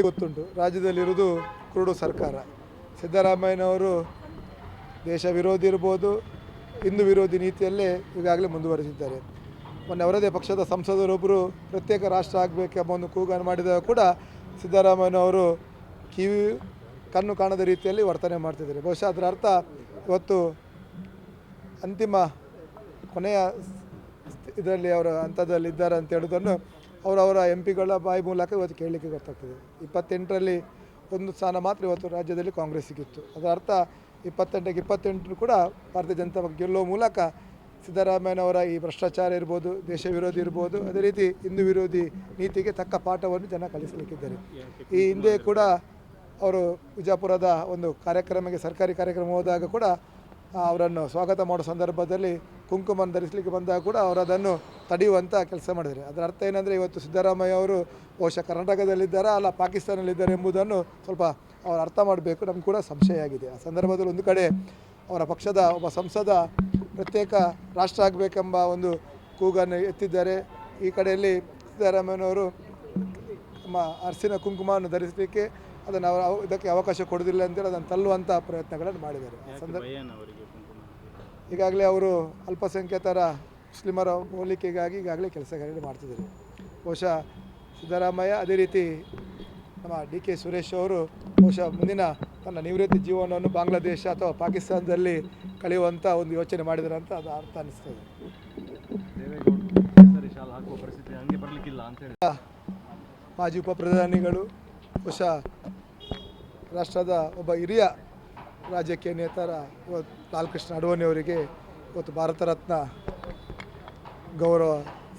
ಗೊತ್ತುಂಟು? ರಾಜ್ಯದಲ್ಲಿರುವುದು ಕುರುಡು ಸರ್ಕಾರ. ಸಿದ್ದರಾಮಯ್ಯನವರು ದೇಶ ವಿರೋಧಿ ಇರ್ಬೋದು, ಹಿಂದೂ ವಿರೋಧಿ ನೀತಿಯಲ್ಲೇ ಈಗಾಗಲೇ ಮುಂದುವರೆಸಿದ್ದಾರೆ ಮೊನ್ನೆ ಅವರದೇ ಪಕ್ಷದ ಸಂಸದರೊಬ್ಬರು ಪ್ರತ್ಯೇಕ ರಾಷ್ಟ್ರ ಆಗಬೇಕೆಂಬ ಒಂದು ಕೂಗನ್ನು ಮಾಡಿದಾಗ ಕೂಡ ಸಿದ್ದರಾಮಯ್ಯನವರು ಕಿವಿ, ಕಣ್ಣು ಕಾಣದ ರೀತಿಯಲ್ಲಿ ವರ್ತನೆ ಮಾಡ್ತಿದ್ದಾರೆ. ಬಹುಶಃ ಅದರ ಅರ್ಥ ಇವತ್ತು ಅಂತಿಮ ಕೊನೆಯ ಇದರಲ್ಲಿ ಅವರು ಹಂತದಲ್ಲಿದ್ದಾರೆ ಅಂತ ಹೇಳೋದನ್ನು ಅವರವರ ಎಂ ಪಿಗಳ ಬಾಯಿ ಮೂಲಕ ಇವತ್ತು ಕೇಳಲಿಕ್ಕೆ ಗೊತ್ತಾಗ್ತದೆ. ಇಪ್ಪತ್ತೆಂಟರಲ್ಲಿ ಒಂದು ಸ್ಥಾನ ಮಾತ್ರ ಇವತ್ತು ರಾಜ್ಯದಲ್ಲಿ ಕಾಂಗ್ರೆಸ್ ಸಿಕ್ಕಿತ್ತು. ಅದರ ಅರ್ಥ ಇಪ್ಪತ್ತೆಂಟಕ್ಕೆ ಇಪ್ಪತ್ತೆಂಟು ಕೂಡ ಭಾರತೀಯ ಜನತಾ ಪಕ್ಷ ಗೆಲ್ಲುವ ಮೂಲಕ ಸಿದ್ದರಾಮಯ್ಯನವರ ಈ ಭ್ರಷ್ಟಾಚಾರ ಇರ್ಬೋದು, ದೇಶ ವಿರೋಧಿ ಇರ್ಬೋದು, ಅದೇ ರೀತಿ ಹಿಂದೂ ವಿರೋಧಿ ನೀತಿಗೆ ತಕ್ಕ ಪಾಠವನ್ನು ಜನ ಕಲಿಸಲಿಕ್ಕಿದ್ದಾರೆ. ಈ ಹಿಂದೆ ಕೂಡ ಅವರು ವಿಜಾಪುರದ ಒಂದು ಕಾರ್ಯಕ್ರಮಕ್ಕೆ ಸರ್ಕಾರಿ ಕಾರ್ಯಕ್ರಮ ಹೋದಾಗ ಕೂಡ ಅವರನ್ನು ಸ್ವಾಗತ ಮಾಡೋ ಸಂದರ್ಭದಲ್ಲಿ ಕುಂಕುಮವನ್ನು ಧರಿಸಲಿಕ್ಕೆ ಬಂದಾಗ ಕೂಡ ಅವರು ಅದನ್ನು ತಡೆಯುವಂಥ ಕೆಲಸ ಮಾಡಿದ್ದಾರೆ. ಅದರ ಅರ್ಥ ಏನಂದರೆ ಇವತ್ತು ಸಿದ್ದರಾಮಯ್ಯ ಅವರು ಬಹುಶಃ ಕರ್ನಾಟಕದಲ್ಲಿದ್ದಾರಾ ಅಲ್ಲ ಪಾಕಿಸ್ತಾನದಲ್ಲಿದ್ದಾರೆ ಎಂಬುದನ್ನು ಸ್ವಲ್ಪ ಅವರು ಅರ್ಥ ಮಾಡಬೇಕು ನಮ್ಗೆ ಕೂಡ ಸಂಶಯ ಆಗಿದೆ. ಆ ಸಂದರ್ಭದಲ್ಲಿ ಒಂದು ಕಡೆ ಅವರ ಪಕ್ಷದ ಒಬ್ಬ ಸಂಸದ ಪ್ರತ್ಯೇಕ ರಾಷ್ಟ್ರ ಆಗಬೇಕೆಂಬ ಒಂದು ಕೂಗನ್ನು ಎತ್ತಿದ್ದಾರೆ. ಈ ಕಡೆಯಲ್ಲಿ ಸಿದ್ದರಾಮಯ್ಯನವರು ನಮ್ಮ ಅರಸಿನ ಕುಂಕುಮವನ್ನು ಧರಿಸಲಿಕ್ಕೆ ಅದನ್ನು ಅವರು ಅವ- ಇದಕ್ಕೆ ಅವಕಾಶ ಕೊಡೋದಿಲ್ಲ ಅಂತೇಳಿ ಅದನ್ನು ತಲ್ಲುವಂಥ ಪ್ರಯತ್ನಗಳನ್ನು ಮಾಡಿದ್ದಾರೆ. ಸಂದರ್ಭ ಈಗಾಗಲೇ ಅವರು ಅಲ್ಪಸಂಖ್ಯಾತರ ಮುಸ್ಲಿಮರ ಹೋಲಿಕೆಗಾಗಿ ಈಗಾಗಲೇ ಕೆಲಸ ಕಾರ್ಯ ಮಾಡ್ತಿದ್ದಾರೆ. ಬಹುಶಃ ಸಿದ್ದರಾಮಯ್ಯ ಅದೇ ರೀತಿ ನಮ್ಮ ಡಿ ಕೆ ಸುರೇಶ್ ಅವರು ಬಹುಶಃ ಮುಂದಿನ ತನ್ನ ನಿವೃತ್ತಿ ಜೀವನವನ್ನು ಬಾಂಗ್ಲಾದೇಶ ಅಥವಾ ಪಾಕಿಸ್ತಾನದಲ್ಲಿ ಕಳೆಯುವಂಥ ಒಂದು ಯೋಚನೆ ಮಾಡಿದ್ದಾರೆ ಅಂತ ಅದು ಅರ್ಥ ಅನ್ನಿಸ್ತದೆ ಮಾಜಿ ಉಪ ಪ್ರಧಾನಿಗಳು ಬಹುಶಃ ರಾಷ್ಟ್ರದ ಒಬ್ಬ ಹಿರಿಯ ರಾಜಕೀಯ ನೇತಾರ ಇವತ್ತು ಲಾಲ್ಕೃಷ್ಣ ಅಡ್ವಾಣಿ ಅವರಿಗೆ ಇವತ್ತು ಭಾರತ ರತ್ನ ಗೌರವ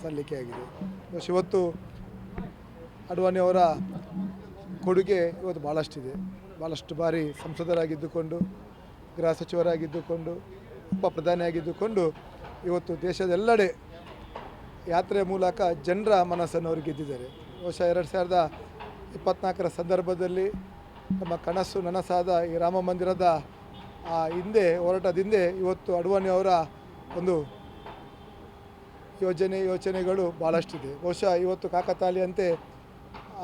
ಸಲ್ಲಿಕೆಯಾಗಿದೆ. ಬಹುಶಃ ಇವತ್ತು ಅಡ್ವಾಣಿ ಅವರ ಕೊಡುಗೆ ಇವತ್ತು ಭಾಳಷ್ಟಿದೆ ಭಾಳಷ್ಟು ಬಾರಿ ಸಂಸದರಾಗಿದ್ದುಕೊಂಡು, ಗೃಹ ಸಚಿವರಾಗಿದ್ದುಕೊಂಡು, ಉಪ ಪ್ರಧಾನಿಯಾಗಿದ್ದುಕೊಂಡು ಇವತ್ತು ದೇಶದೆಲ್ಲೆಡೆ ಯಾತ್ರೆ ಮೂಲಕ ಜನರ ಮನಸ್ಸನ್ನು ಅವರು ಗೆದ್ದಿದ್ದಾರೆ. ವರ್ಷ ಎರಡು ಸಾವಿರದ ಇಪ್ಪತ್ನಾಲ್ಕರ ಸಂದರ್ಭದಲ್ಲಿ ನಮ್ಮ ಕನಸು ನನಸಾದ ಈ ರಾಮ ಮಂದಿರದ ಹಿಂದೆ ಹೋರಾಟದ ಹಿಂದೆ ಇವತ್ತು ಅಡ್ವಾಣಿ ಅವರ ಒಂದು ಯೋಜನೆ, ಯೋಚನೆಗಳು ಭಾಳಷ್ಟಿದೆ ಬಹುಶಃ ಇವತ್ತು ಕಾಕತಾಳಿಯಂತೆ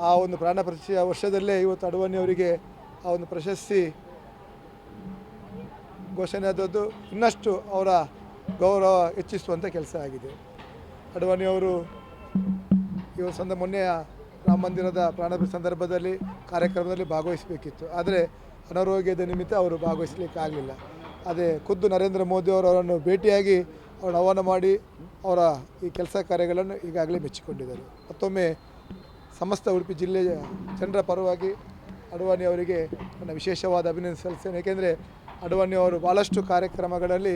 ಆ ಒಂದು ಪ್ರಾಣ ಪ್ರತಿಷ್ಠೆಯ ವರ್ಷದಲ್ಲೇ ಇವತ್ತು ಅಡ್ವಾಣಿ ಅವರಿಗೆ ಆ ಒಂದು ಪ್ರಶಸ್ತಿ ಘೋಷಣೆ ಆದದ್ದು. ಇನ್ನಷ್ಟು ಅವರ ಗೌರವ ಹೆಚ್ಚಿಸುವಂಥ ಕೆಲಸ ಆಗಿದೆ. ಅಡ್ವಾಣಿ ಅವರು ಈ ಒಂದು ಸಂದ ಮೊನ್ನೆಯ ರಾಮ ಮಂದಿರದ ಪ್ರಾರಂಭ ಸಂದರ್ಭದಲ್ಲಿ, ಕಾರ್ಯಕ್ರಮದಲ್ಲಿ ಭಾಗವಹಿಸಬೇಕಿತ್ತು. ಆದರೆ ಅನಾರೋಗ್ಯದ ನಿಮಿತ್ತ ಅವರು ಭಾಗವಹಿಸಲಿಕ್ಕೆ ಆಗಲಿಲ್ಲ ಅದೇ ಖುದ್ದು ನರೇಂದ್ರ ಮೋದಿ ಅವರು ಅವರನ್ನು ಭೇಟಿಯಾಗಿ ಅವರನ್ನು ಆಹ್ವಾನ ಮಾಡಿ ಅವರ ಈ ಕೆಲಸ ಕಾರ್ಯಗಳನ್ನು ಈಗಾಗಲೇ ಮೆಚ್ಚಿಕೊಂಡಿದ್ದಾರೆ. ಮತ್ತೊಮ್ಮೆ ಸಮಸ್ತ ಉಡುಪಿ ಜಿಲ್ಲೆಯ ಜನರ ಪರವಾಗಿ ಅಡ್ವಾಣಿ ಅವರಿಗೆ ನನ್ನ ವಿಶೇಷವಾದ ಅಭಿನಂದನೆ ಸಲ್ಲಿಸ್ತೇನೆ. ಏಕೆಂದರೆ ಅಡ್ವಾಣಿ ಅವರು ಭಾಳಷ್ಟು ಕಾರ್ಯಕ್ರಮಗಳಲ್ಲಿ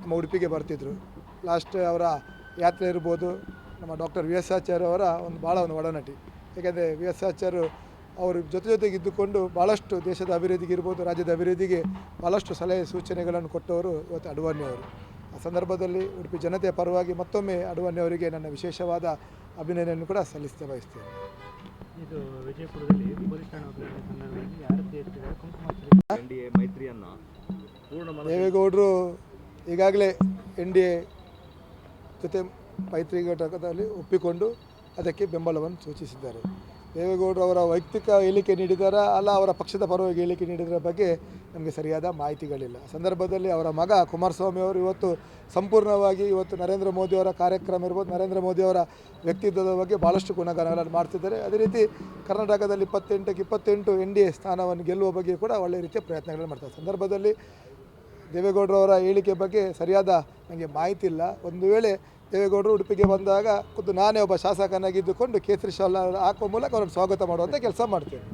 ನಮ್ಮ ಉಡುಪಿಗೆ ಬರ್ತಿದ್ದರು ಲಾಸ್ಟ್ ಅವರ ಯಾತ್ರೆ ಇರ್ಬೋದು, ನಮ್ಮ ಡಾಕ್ಟರ್ ವಿ ಎಸ್ ಆಚಾರ್ಯ ಅವರ ಒಂದು ಭಾಳ ಒಂದು ಒಡನಟಿ. ಏಕೆಂದರೆ ವಿ ಎಸ್ ಆಚಾರ್ಯರು ಅವರು ಜೊತೆ ಜೊತೆಗೆ ಇದ್ದುಕೊಂಡು ಭಾಳಷ್ಟು ದೇಶದ ಅಭಿವೃದ್ಧಿಗೆ ಇರ್ಬೋದು ರಾಜ್ಯದ ಅಭಿವೃದ್ಧಿಗೆ ಭಾಳಷ್ಟು ಸಲಹೆ ಸೂಚನೆಗಳನ್ನು ಕೊಟ್ಟವರು ಇವತ್ತು ಅಡ್ವಾಣಿ ಅವರು. ಆ ಸಂದರ್ಭದಲ್ಲಿ ಉಡುಪಿ ಜನತೆಯ ಪರವಾಗಿ ಮತ್ತೊಮ್ಮೆ ಅಡ್ವಾಣಿ ಅವರಿಗೆ ನನ್ನ ವಿಶೇಷವಾದ ಅಭಿನಂದನೆಯನ್ನು ಕೂಡ ಸಲ್ಲಿಸ್ತಾ ಬಯಸ್ತೇನೆ. ಇದು ವಿಜಯಪುರದಲ್ಲಿ ಸಂದರ್ಭದಲ್ಲಿ ದೇವೇಗೌಡರು ಈಗಾಗಲೇ ಎನ್ ಡಿ ಎ ಜೊತೆ ಮೈತ್ರಿ ಘಟಕದಲ್ಲಿ ಒಪ್ಪಿಕೊಂಡು ಅದಕ್ಕೆ ಬೆಂಬಲವನ್ನು ಸೂಚಿಸಿದ್ದಾರೆ. ದೇವೇಗೌಡರು ಅವರ ವೈಯಕ್ತಿಕ ಹೇಳಿಕೆ ನೀಡಿದಾರಾ? ಅಲ್ಲ, ಅವರ ಪಕ್ಷದ ಪರವಾಗಿ ಹೇಳಿಕೆ ನೀಡಿದರ ಬಗ್ಗೆ ನಮಗೆ ಸರಿಯಾದ ಮಾಹಿತಿಗಳಿಲ್ಲ. ಸಂದರ್ಭದಲ್ಲಿ ಅವರ ಮಗ ಕುಮಾರಸ್ವಾಮಿ ಅವರು ಇವತ್ತು ಸಂಪೂರ್ಣವಾಗಿ ಇವತ್ತು ನರೇಂದ್ರ ಮೋದಿ ಅವರ ಕಾರ್ಯಕ್ರಮ ಇರ್ಬೋದು, ನರೇಂದ್ರ ಮೋದಿ ಅವರ ವ್ಯಕ್ತಿತ್ವದ ಬಗ್ಗೆ ಭಾಳಷ್ಟು ಗುಣಗಾನಗಳನ್ನು ಮಾಡ್ತಿದ್ದಾರೆ. ಅದೇ ರೀತಿ ಕರ್ನಾಟಕದಲ್ಲಿ ಇಪ್ಪತ್ತೆಂಟಕ್ಕೆ ಇಪ್ಪತ್ತೆಂಟು ಎನ್ ಡಿ ಎ ಸ್ಥಾನವನ್ನು ಗೆಲ್ಲುವ ಬಗ್ಗೆ ಕೂಡ ಒಳ್ಳೆಯ ರೀತಿಯ ಪ್ರಯತ್ನಗಳನ್ನು ಮಾಡ್ತಾರೆ. ಸಂದರ್ಭದಲ್ಲಿ ದೇವೇಗೌಡರವರ ಹೇಳಿಕೆ ಬಗ್ಗೆ ಸರಿಯಾದ ನನಗೆ ಮಾಹಿತಿ ಇಲ್ಲ ಒಂದು ವೇಳೆ ದೇವೇಗೌಡರು ಉಡುಪಿಗೆ ಬಂದಾಗ ಖುದ್ದು ನಾನೇ ಒಬ್ಬ ಶಾಸಕನಾಗಿದ್ದುಕೊಂಡು ಕೇಸರಿ ಶಾಲ ಹಾಕುವ ಮೂಲಕ ಅವರನ್ನು ಸ್ವಾಗತ ಮಾಡುವಂಥ ಕೆಲಸ ಮಾಡ್ತೇನೆ.